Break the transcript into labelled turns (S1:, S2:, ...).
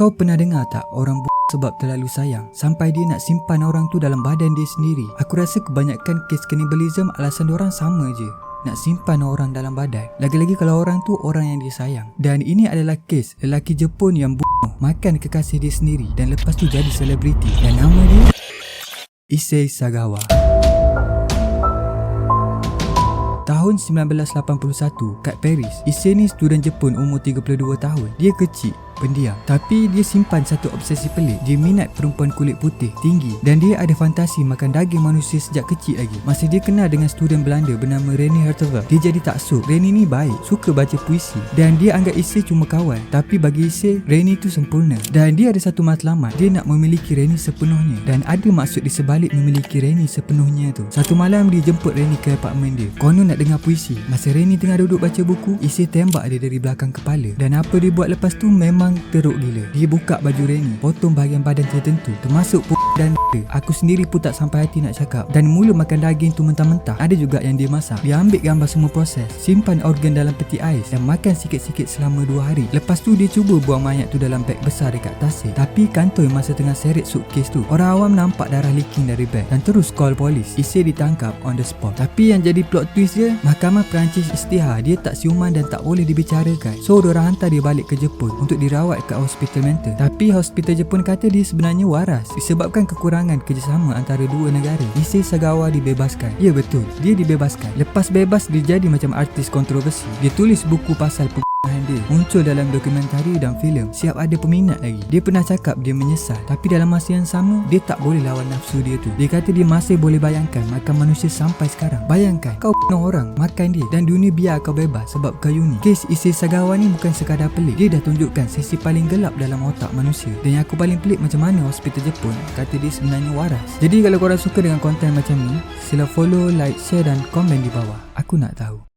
S1: Kau pernah dengar tak orang b- sebab terlalu sayang sampai dia nak simpan orang tu dalam badan dia sendiri? Aku rasa kebanyakan kes cannibalism alasan orang sama je. Nak simpan orang dalam badan Lagi-lagi kalau orang tu orang yang dia sayang Dan ini adalah kes lelaki Jepun yang bunuh Makan kekasih dia sendiri Dan lepas tu jadi selebriti Dan nama dia Issei Sagawa Tahun 1981 kat Paris, Issei ni student Jepun umur 32 tahun. Dia kecil, pendiam. Tapi dia simpan satu obsesi pelik. Dia minat perempuan kulit putih, tinggi dan dia ada fantasi makan daging manusia sejak kecil lagi. Masa dia kenal dengan student Belanda bernama Reni Hertogel, dia jadi taksub. Reni ni baik, suka baca puisi dan dia anggap Issei cuma kawan. Tapi bagi Issei, Reni tu sempurna. Dan dia ada satu matlamat, dia nak memiliki Reni sepenuhnya. Dan ada maksud di sebalik memiliki Reni sepenuhnya tu. Satu malam dia jemput Reni ke apartmen dia. Konon nak dengar puisi. Masa Reni tengah duduk baca buku, Issei tembak dia dari belakang kepala. Dan apa dia buat lepas tu memang teruk gila. Dia buka baju Reni, potong bahagian badan tertentu, termasuk p dan. Aku sendiri pun tak sampai hati nak cakap. Dan mula makan daging tu mentah-mentah. Ada juga yang dia masak. Dia ambil gambar semua proses, simpan organ dalam peti ais dan makan sikit-sikit selama 2 hari. Lepas tu dia cuba buang mayat tu dalam beg besar dekat tasik. Tapi kantoi masa tengah seret suitcase tu, orang awam nampak darah leaking dari beg dan terus call polis. Issei ditangkap on the spot. Tapi yang jadi plot twist dia, Mahkamah Perancis Istihar dia tak siuman dan tak boleh dibicarakan. So, diorang hantar dia balik ke Jepun untuk dirawat kat hospital mental. Tapi hospital Jepun kata dia sebenarnya waras disebabkan kekurangan kerjasama antara dua negara. Issei Sagawa dibebaskan. Ya betul, dia dibebaskan. Lepas bebas dia jadi macam artis kontroversi. Dia tulis buku pasal dia muncul dalam dokumentari dan filem. Siap ada peminat lagi. Dia pernah cakap dia menyesal tapi dalam masa yang sama dia tak boleh lawan nafsu dia tu. Dia kata dia masih boleh bayangkan makan manusia sampai sekarang. Bayangkan kau penuh orang makan dia dan dunia biar kau bebas sebab kau unik. Kes Issei Sagawa ni bukan sekadar pelik. Dia dah tunjukkan sisi paling gelap dalam otak manusia. Dan yang aku paling pelik macam mana hospital Jepun? Kata dia sebenarnya waras. Jadi kalau korang suka dengan konten macam ni sila follow like share dan komen di bawah. Aku nak tahu